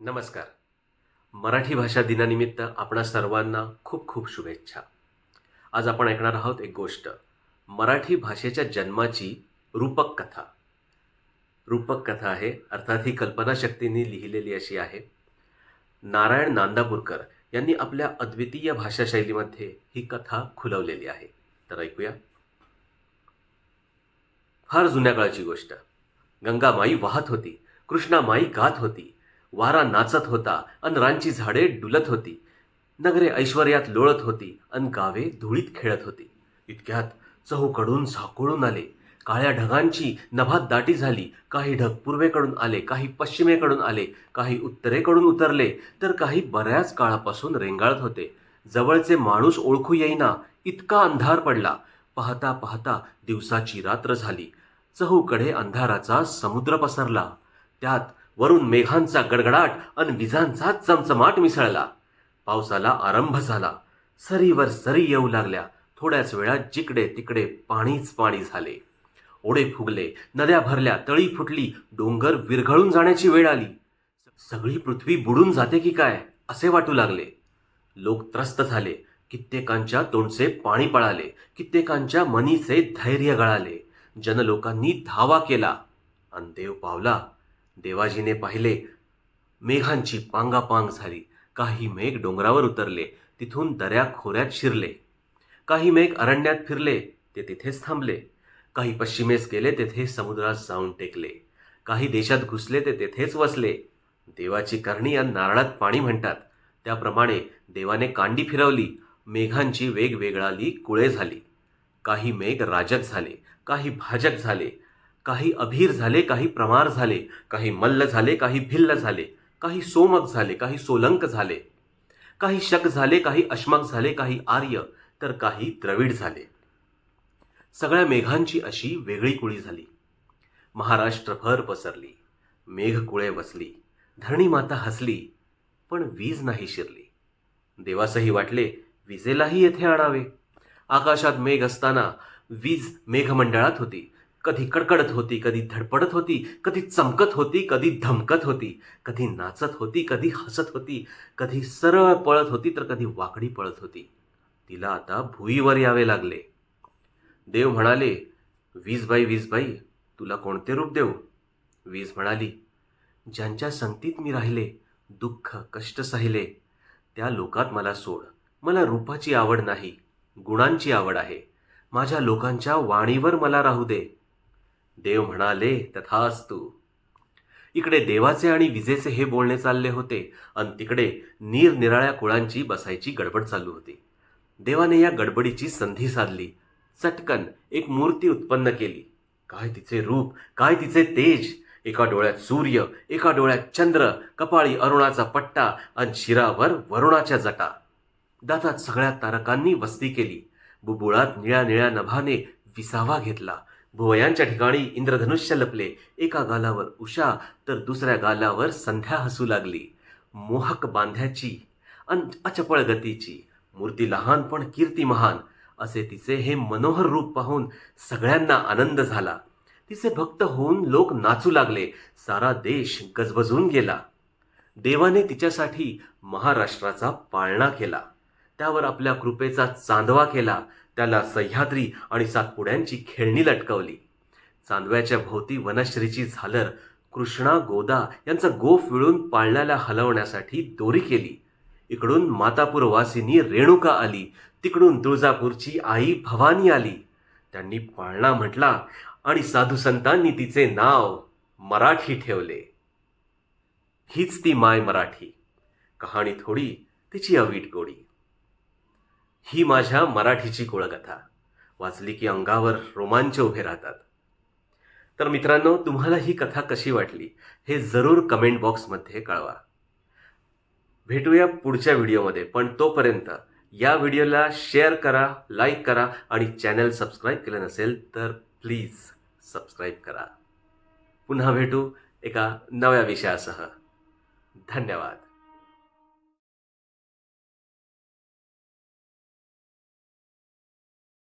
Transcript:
नमस्कार. मराठी भाषा दिनानिमित्त आपणा सर्वांना खूप खूप शुभेच्छा. आज आपण ऐकणार आहोत एक गोष्ट. मराठी भाषेच्या जन्माची रूपक कथा रूपक कथा आहे अर्थात ही कल्पनाशक्तींनी लिहिलेली अशी आहे. नारायण नांदापूरकर यांनी आपल्या अद्वितीय भाषाशैलीमध्ये ही कथा खुलवलेली आहे. तर ऐकूया. फार जुन्या काळाची गोष्ट. गंगामाई वाहत होती कृष्णामाई गात होती वारा नाचत होता अन रांची झाडे डुलत होती. नगरे ऐश्वर्यात लोळत होती अन गावे धुळीत खेळत होती. इतक्यात चहूकडून झाकोळून आले. काळ्या ढगांची नभात दाटी झाली. काही ढग पूर्वेकडून आले काही पश्चिमेकडून आले काही उत्तरेकडून उतरले तर काही बऱ्याच काळापासून रेंगाळत होते. जवळचे माणूस ओळखू येईना इतका अंधार पडला. पाहता पाहता दिवसाची रात्र झाली. चहूकडे अंधाराचा समुद्र पसरला. त्यात वरून मेघांचा गडगडाट अन विजांचा चमचमाट मिसळला. पावसाला आरंभ झाला. सरीवर सरी येऊ लागल्या. थोड्याच वेळात जिकडे तिकडे पाणीच पाणी झाले. ओढे फुगले. नद्या भरल्या. तळी फुटली. डोंगर विरघळून जाण्याची वेळ आली. सगळी पृथ्वी बुडून जाते की काय? असे वाटू लागले. लोक त्रस्त झाले. कित्येकांच्या तोंडचे पाणी पळाले. कित्येकांच्या मनीचे धैर्य गळाले. जनलोकांनी धावा केला. अन देव पावला. देवाजीने पाहिले. मेघांची पांगापांग झाली. काही मेघ डोंगरावर उतरले. तिथून दऱ्या खोऱ्यात शिरले. काही मेघ अरण्यात फिरले. ते तिथेच थांबले. काही पश्चिमेस गेले. तेथे समुद्रात जाऊन टेकले. काही देशात घुसले. ते तेथेच वसले. देवाची करणी या नारळात पाणी म्हणतात. त्याप्रमाणे देवाने कांडी फिरवली. मेघांची वेगवेगळाली कुळे झाली. काही मेघ राजक झाले. काही भाजक झाले. काही अभीर झाले काही प्रमार झाले काही मल्ल झाले काही भिल्ल झाले काही सोमक झाले काही सोलंक झाले काही शक झाले काही अश्मक झाले काही आर्य तर काही द्रविड झाले. सगळ्या मेघांची अशी वेगळी कुळी झाली. महाराष्ट्रभर पसरली मेघकुळे वसली धरणी माता हसली पण वीज नाही शिरली. देवासही वाटले विजेलाही येथे आणावे. आकाशात मेघ असताना वीज मेघमंडळात होती. कधी कडकडत होती कधी धडपडत होती कधी चमकत होती कधी धमकत होती कधी नाचत होती कधी हसत होती कधी सरळ पळत होती तर कधी वाकडी पळत होती. तिला आता भुईवर यावे लागले. देव म्हणाले वीजबाई वीजबाई तुला कोणते रूप देऊ? वीज म्हणाली ज्यांच्या संगतीत मी राहिले दुःख कष्ट सहिले त्या लोकात मला सोड. मला रूपाची आवड नाही गुणांची आवड आहे. माझ्या लोकांच्या वाणीवर मला राहू दे. देव म्हणाले तथास्तु. इकडे देवाचे आणि विजेचे हे बोलणे चालले होते आणि तिकडे निरनिराळ्या कुळांची बसायची गडबड चालू होती. देवाने या गडबडीची संधी साधली. चटकन एक मूर्ती उत्पन्न केली. काय तिचे रूप काय तिचे तेज? एका डोळ्यात सूर्य एका डोळ्यात चंद्र कपाळी अरुणाचा पट्टा आणि शिरावर वरुणाच्या जटा. दातात सगळ्या तारकांनी वस्ती केली. बुबुळात निळ्या निळ्या नभाने विसावा घेतला. भुवयांच्या ठिकाणी इंद्रधनुष्य लपले एका गालावर उषा तर दुसऱ्या गालावर संध्या हसू लागली. मोहक बांध्याची अन अचपळ गतीची. मूर्ती लहान पण कीर्ती महान. असे तिचे हे मनोहर रूप पाहून सगळ्यांना आनंद झाला. तिचे भक्त होऊन लोक नाचू लागले. सारा देश गजबजून गेला. देवाने तिच्यासाठी महाराष्ट्राचा पाळणा केला. त्यावर आपल्या कृपेचा चांदवा केला. त्याला सह्याद्री आणि सातपुड्यांची खेळणी लटकवली. चांदव्याच्या भोवती वनश्रीची झालर कृष्णा गोदा यांचा गोफ विळून पाळण्याला हलवण्यासाठी दोरी केली. इकडून मातापूरवासिनी रेणुका आली. तिकडून तुळजापूरची आई भवानी आली. त्यांनी पाळणा म्हटला आणि साधू संतांनी तिचे नाव मराठी ठेवले. हीच ती माय मराठी. कहाणी थोडी तिची अवीट गोडी. ही माझ्या मराठीची कुळकथा. वाचली की अंगावर रोमांच उभे राहतात. तर मित्रांनो तुम्हाला ही कथा कशी वाटली हे जरूर कमेंट बॉक्समध्ये कळवा. भेटूया पुढच्या व्हिडिओमध्ये पण तोपर्यंत या व्हिडिओला शेअर करा लाईक करा आणि चॅनल सबस्क्राईब केलं नसेल तर प्लीज सबस्क्राईब करा. पुन्हा भेटू एका नव्या विषयासह. धन्यवाद.